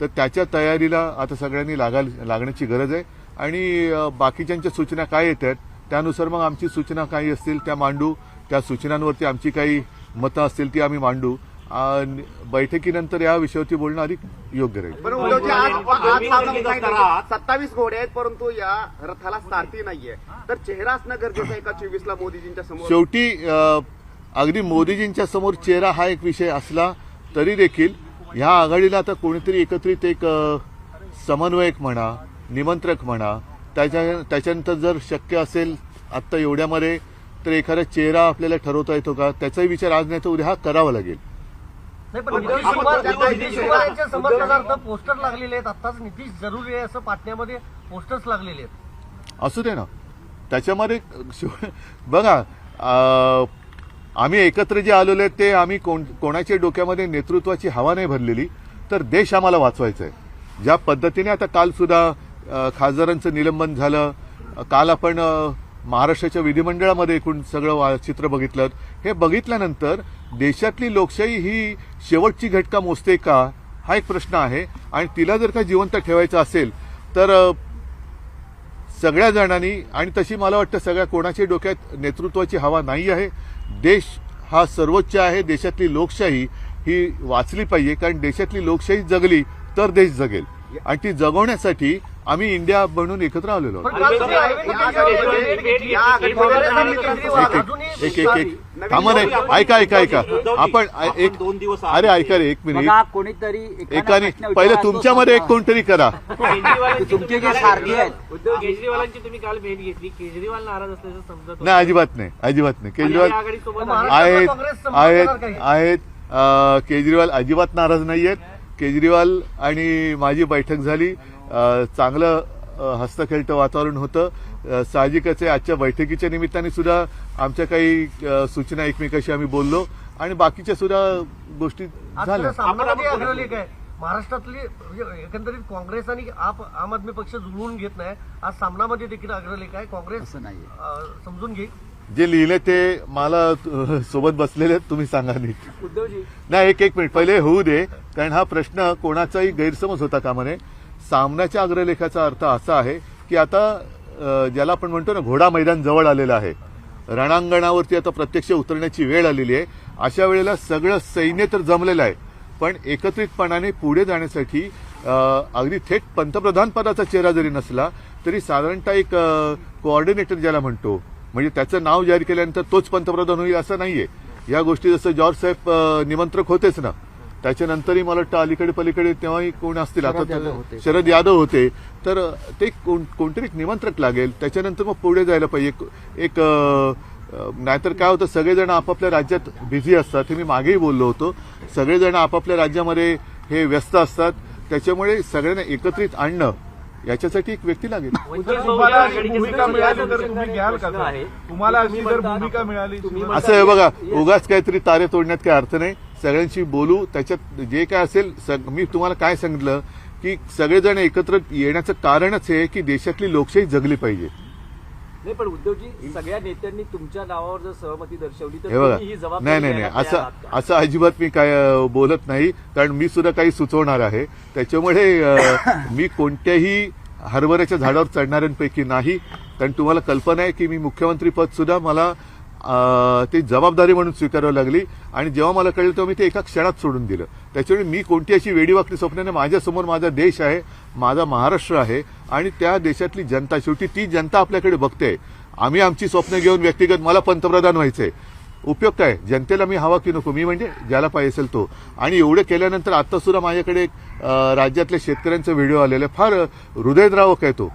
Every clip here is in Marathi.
तर त्याच्या तयारीला आता सगळ्यांनी लागा लागण्याची गरज आहे. आणि बाकीच्यांच्या सूचना काय येतात त्यानुसार मग आमची सूचना काही असतील त्या मांडू. त्या सूचनांवरती आमची काही मतं असतील ती आम्ही मांडू. बैठकीनंतर या विषयावरती बोलणं अधिक योग्य राहील. सत्तावीस घोडे आहेत परंतु या रथाला सारथी नाहीये. तर चेहरा असणं गरजेचं आहे का चोवीसला मोदीजींच्या समोर? शेवटी अगदी मोदीजींच्या समोर चेहरा हा एक विषय असला तरी देखील ह्या आघाडीला आता कोणीतरी एकत्रित एक समन्वयक म्हणा निमंत्रक म्हणा त्याच्या त्याच्यानंतर जर शक्य असेल आत्ता एवढ्यामध्ये तर एखादा चेहरा आपल्याला ठरवता येतो का? त्याचाही विचार आज नाही तर उद्या हा करावा लागेल. समर्थनार्थ पोस्टर लागलेले आहेत. आताच नितीश जरुरी आहे असं पाटण्यामध्ये पोस्टर्स लागलेले आहेत. असू दे ना. त्याच्यामध्ये बघा अ, आम्ही एकत्र जे आलेलो आहेत ते आम्ही कोण कोणाच्या डोक्यामध्ये नेतृत्वाची हवा नाही भरलेली तर देश आम्हाला वाचवायचा आहे ज्या पद्धतीने आता कालसुद्धा खासदारांचं निलंबन झालं काल आपण महाराष्ट्राच्या विधिमंडळामध्ये एकूण सगळं वा- चित्र बघितलं हे बघितल्यानंतर देशातली लोकशाही ही शेवटची घटका मोजते का हा एक प्रश्न आहे. आणि तिला जर का जिवंत ठेवायचं असेल तर सगळ्या जणांनी आणि तशी मला वाटतं सगळ्या कोणाच्या डोक्यात नेतृत्वाची हवा नाही आहे. देश हा सर्वोच्च आहे देशातली लोकशाही ही वाचली पाहिजे कारण देशातली लोकशाही जगली तर देश जगेल. आणि ती जगवण्यासाठी आम्ही इंडिया बनून एकत्र आलेलो एक- एक एक एक एक नवीन थांबा नाही ऐका ऐका ऐका. आपण एक दोन दिवस अरे ऐका रे एक मिनिट. कोणीतरी एकानं पहिले तुमच्यामध्ये एक. कोणतरी करा. केजरीवालांची तुमचे जे सारथी आहेत. उद्धव केजरीवालांची तुम्ही काल भेट घेतली. केजरीवाल नाराज असल्याचं समजत. नाही अजिबात नाही अजिबात नाही. केजरीवाल. आहेत आहेत? आहेत केजरीवाल अजिबात नाराज नाही आहेत केजरीवाल आणि माझी बैठक झाली. चांगलं हस्तखेळतं वातावरण होतं. साहजिकच आहे आजच्या बैठकीच्या निमित्ताने सुद्धा आमच्या काही सूचना एकमेकाशी आम्ही बोललो. आणि बाकीच्या सुद्धा गोष्टी झाल्या. महाराष्ट्रातली एकंदरीत काँग्रेस आणि आप आम आदमी पक्ष जुळवून घेत नाही. आज सामनामध्ये देखील अग्रलेख आहे. काँग्रेस. अं, समजून घेईल जे लिहिले ते मला सोबत बसलेले आहेत, तुम्ही सांगा नीट. उद्धवजी. नाही एक एक मिनिट. पहिले होऊ दे. कारण हा प्रश्न कोणाचाही गैरसमज होता कामा नये सामन्याच्या अग्रलेखाचा अर्थ असा आहे की आता ज्याला आपण म्हणतो ना घोडा मैदान जवळ आलेलं आहे. रणांगणावरती आता प्रत्यक्ष उतरण्याची वेळ आलेली आहे. अशा वेळेला सगळं सैन्य तर जमलेलं आहे. पण एकत्रितपणाने पुढे जाण्यासाठी अगदी थेट पंतप्रधानपदाचा चेहरा जरी नसला तरी साधारणतः एक कोऑर्डिनेटर ज्याला म्हणतो म्हणजे त्याचं नाव जाहीर केल्यानंतर तोच पंतप्रधान होईल असं नाहीये. या गोष्टी जसं जॉर्ज साहेब निमंत्रक होतेच ना. त्याच्यानंतरही मला वाटतं अलीकडे पलीकडे तेव्हाही कोण असतील आता शरद यादव होते. तर ते कोण- कोणतरी निमंत्रक लागेल. त्याच्यानंतर मग पुढे जायला पाहिजे. एक- नाहीतर काय होतं सगळेजण आपापल्या राज्यात बिझी असतात. हे मी मागेही बोललो होतो. सगळेजण आपापल्या राज्यामध्ये हे व्यस्त असतात. त्याच्यामुळे सगळ्यांना एकत्रित आणणं याच्यासाठी एक व्यक्ती लागेल. तुम्हाला असं आहे बघा उगाच काहीतरी तारे तोडण्यात काही अर्थ नाही. सगळ्यांशी बोलू. त्याच्यात जे काय असेल सग- मी तुम्हाला काय सांगितलं की सगळेजण एकत्र येण्याचं कारणच हे आहे की देशातली लोकशाही जगली पाहिजे. नाही पण उद्धवजी सगळ्या नेत्यांनी तुमच्या नावावर जर सहमती दर्शवली तर हे नाही नाही नाही. असं? असं अजिबात मी काय बोलत नाही कारण मी सुद्धा काही सुचवणार आहे. त्याच्यामुळे मी कोणत्याही हरभऱ्याच्या झाडावर चढणाऱ्यांपैकी नाही. कारण तुम्हाला कल्पना आहे की मी मुख्यमंत्री पद सुद्धा मला ती जबाबदारी म्हणून स्वीकारावी लागली. आणि जेव्हा मला कळलं तेव्हा मी ते एका क्षणात सोडून दिलं. त्याच्यामुळे मी कोणती अशी वेडीवाकडी स्वप्नाने माझ्यासमोर माझा देश आहे माझा महाराष्ट्र आहे आणि त्या देशातली जनता शेवटी ती जनता आपल्याकडे बघते. आम्ही आमची स्वप्न घेऊन व्यक्तिगत मला पंतप्रधान व्हायचंय उपयोग काय? जनतेला मी हवा की नको? मी म्हणजे ज्याला पाहिजे असेल तो. आणि एवढं केल्यानंतर आता सुद्धा माझ्याकडे राज्यातल्या शेतकऱ्यांचा व्हिडिओ आलेला आहे. फार हृदयद्रावक आहे तो.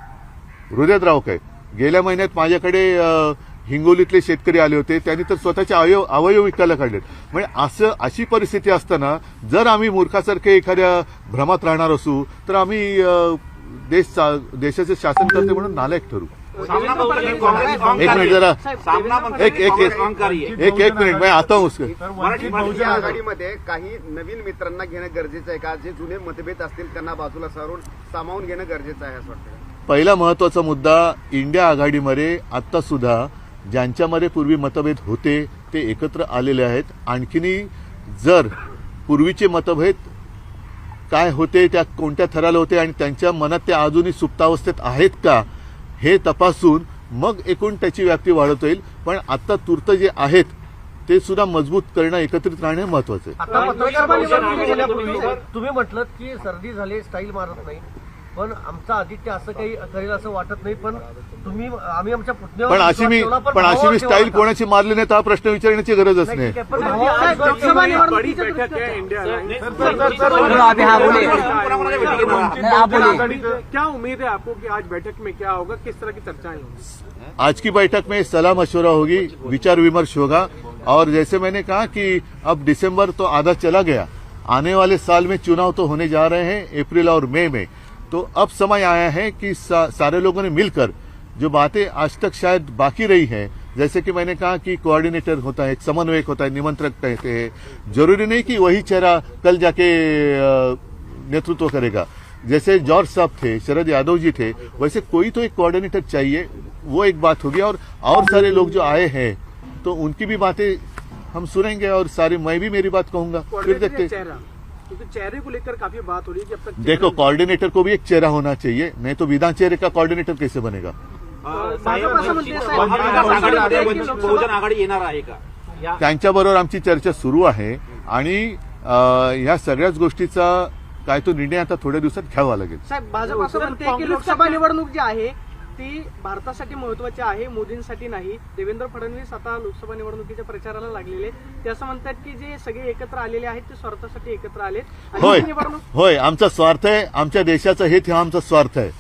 हृदयद्रावक आहे. गेल्या महिन्यात माझ्याकडे हिंगोलीतले शेतकरी आले होते त्यांनी तर स्वतःचे अवयव अवयव विकायला काढलेत. म्हणजे असं अशी परिस्थिती असताना जर आम्ही मूर्खासारखे एखाद्या भ्रमात राहणार असू तर आम्ही देश चा- देशाचे शासन करते म्हणून नालायक ठरू. एक मिनिट जरा. सामना एक एक एक. एक एक मिनिट मैं आता हूं बहुजन आघाडीमध्ये काही नवीन मित्रांना घेणं गरजेचं आहे का? जे जुने मतभेद असतील त्यांना बाजूला सारून सामावून घेणं गरजेचं आहे असं वाटतं पहिला महत्त्वाचा मुद्दा इंडिया आघाडीमध्ये आता सुद्धा ज्यांच्यामध्ये पूर्वी मतभेद होते ते एकत्र आलेले आहेत. आणखीनही जर पूर्वीचे मतभेद काय होते त्या कोणत्या थराला होते आणि त्यांच्या मनात ते अजूनही सुप्तावस्थेत आहेत का हे तपासून मग एकूण त्याची व्याप्ती वाढवता येईल. पण आता तूर्त जे आहेत ते सुद्धा मजबूत करणं एकत्रित राहणे महत्वाचं आहे. तुम्ही म्हटलं की सर्दी झाली स्टाईल मारत नाही. पण आमचा आदित्य असं काही करेल असं वाटत नाही पण तुम्ही आम्ही आमच्या पुतण्यावर पण अशी मी विश्वास ठेवला, पण अशी भावावर मी ठेवला स्टाईल कोणाची मारली नाही तर हा प्रश्न विचारण्याची गरजच नाही, नाही ठीक आहे, पण भावावर विश्वास ठेवला. बड़ी बैठक है इंडिया क्या उम्मीद है आपको कि आज बैठक में क्या होगा किस तरह की चर्चाएँ होंगी आज की बैठक में सलाह मशवरा होगी विचार विमर्श होगा और जैसे मैंने कहा कि अब दिसंबर तो आधा चला गया आने वाले साल में चुनाव तो होने जा रहे हैं अप्रैल और मई में तो अब समय आया है कि सा, सारे लोगों ने मिलकर जो बातें आज तक शायद बाकी रही हैं जैसे कि मैंने कहा कि कोऑर्डिनेटर होता है एक समन्वयक होता है निमंत्रक कहते हैं। ज़रूरी नहीं कि वही चेहरा कल जाके नेतृत्व करेगा। जैसे जॉर्ज साहब थे शरद यादव जी थे वैसे कोई तो एक कोऑर्डिनेटर चाहिए वो एक बात होगी। और और सारे लोग जो आए हैं तो उनकी भी बातें हम सुनेंगे और सारे मैं भी मेरी बात कहूँगा। फिर देखते चेहरा? क्योंकि चेहरे को लेकर काफी बात हो रही है कि अब तक देखो कोऑर्डिनेटर को भी एक चेहरा होना चाहिए। नहीं तो बिना चेहरे का कोऑर्डिनेटर कैसे बनेगा? बहुजन आघाडी येणार आहे का? या त्यांच्याबरोबर आमची चर्चा सुरू आहे आणि ह्या सगळ्याच गोष्टीचा काय तो निर्णय आता थोड्या दिवसात घ्यावा लागेल. साहेब भाजप असं म्हणते की लोकसभा निवडणूक जी आहे ती भारतासाठी महत्वाची आहे मोदींसाठी नाही. देवेंद्र फडणवीस आता लोकसभा निवडणुकीच्या प्रचाराला लागलेले ते असं म्हणतात की जे सगळे एकत्र आलेले आहेत ते स्वार्थासाठी एकत्र आलेत. आणि होय ही होय आमचा स्वार्थ आहे आमच्या देशाचं हित हा आमचा स्वार्थ आहे.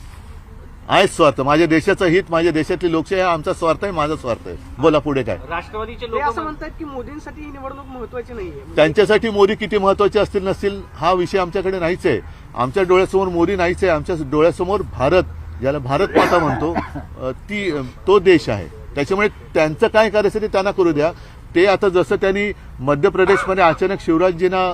आहे स्वार्थ. माझ्या देशाचं हित माझ्या देशातली लोकशाही हा आमचा स्वार्थ आहे माझा स्वार्थ आहे. बोला पुढे काय? राष्ट्रवादीचे ते लोक असं म्हणतात की मोदींसाठी ही निवडणूक महत्वाची नाहीये. त्यांच्यासाठी मोदी किती महत्त्वाचे असतील नसतील हा विषय आमच्याकडे नाहीच आहे. आमच्या डोळ्यासमोर मोदी नाहीच आहे आमच्या डोळ्यासमोर भारत ज्याला भारत माता म्हणतो ती तो देश आहे. त्याच्यामुळे त्यांचं काय करायचं ते त्यांना करू द्या. ते आता जसं त्यांनी मध्य प्रदेशमध्ये अचानक शिवराजजींना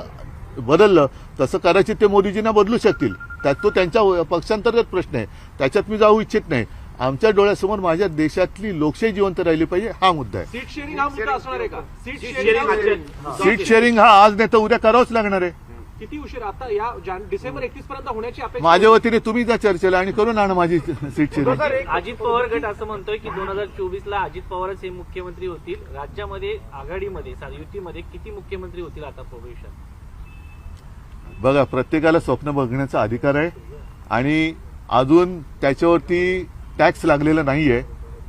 बदललं तसं कदाचित ते मोदीजींना बदलू शकतील. त्यात तो त्यांच्या पक्षांतर्गत प्रश्न आहे. त्याच्यात मी जाऊ इच्छित नाही. आमच्या डोळ्यासमोर माझ्या देशातली लोकशाही जिवंत राहिली पाहिजे हा मुद्दा आहे. सीट शेअरिंग हा मुद्दा असणार आहे का? सीट शेअरिंग शेअरिंग असेल. सीट शेअरिंग हा आज नाही तर उद्या करावंच लागणार आहे. किती उशीर? आता या जान- डिसेंबर एकतीस पर्यंत होण्याची अपेक्षा माझ्या वतीने तुम्ही जा चर्चेला आणि करून आणा माझी सीट अजित पवार गट असं म्हणतोय की दोन हजार चोवीस ला अजित पवारच हे मुख्यमंत्री होतील. राज्यामध्ये आघाडीमध्ये सा- युतीमध्ये किती मुख्यमंत्री होतील आता भविष्यात बघा प्रत्येकाला स्वप्न बघण्याचा अधिकार आहे आणि अजून त्याच्यावरती टॅक्स लागलेला नाहीये.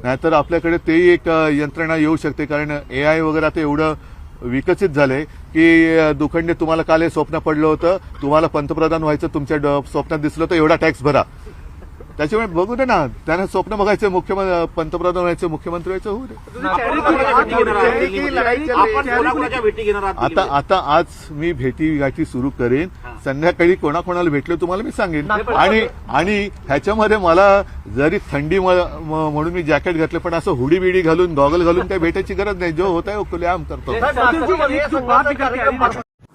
नाहीतर आपल्याकडे तेही एक यंत्रणा येऊ शकते कारण ए आय वगैरे आता एवढं विकसित झालंय की दुखंडे तुम्हाला काल हे स्वप्न पडलं होतं तुम्हाला पंतप्रधान व्हायचं तुमच्या स्वप्नात दिसलं तर एवढा टॅक्स भरा. त्याच्यामुळे बघू दे ना त्यांना स्वप्न बघायचं मुख्यमंत्री पंतप्रधान व्हायचं मुख्यमंत्री व्हायचं होऊ दे. आता? आता आज मी भेटी गाठी सुरू करेन. संध्याकाळी कोणाकोणाला भेटलो तुम्हाला मी सांगेन. आणि आणि ह्याच्यामध्ये मला जरी थंडी म्हणून मी जॅकेट घातलं पण असं हुडी बिडी घालून गॉगल घालून काही भेटायची गरज नाही. जो होत आहे खुले आम करतो.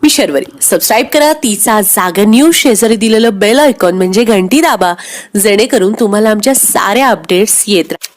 मी शर्वरी. सबस्क्राईब करा. तिचा जागर न्यूज शेजारी दिलेलं बेल आयकॉन म्हणजे घंटी दाबा. जेणेकरून तुम्हाला आमच्या साऱ्या अपडेट्स येत राहतील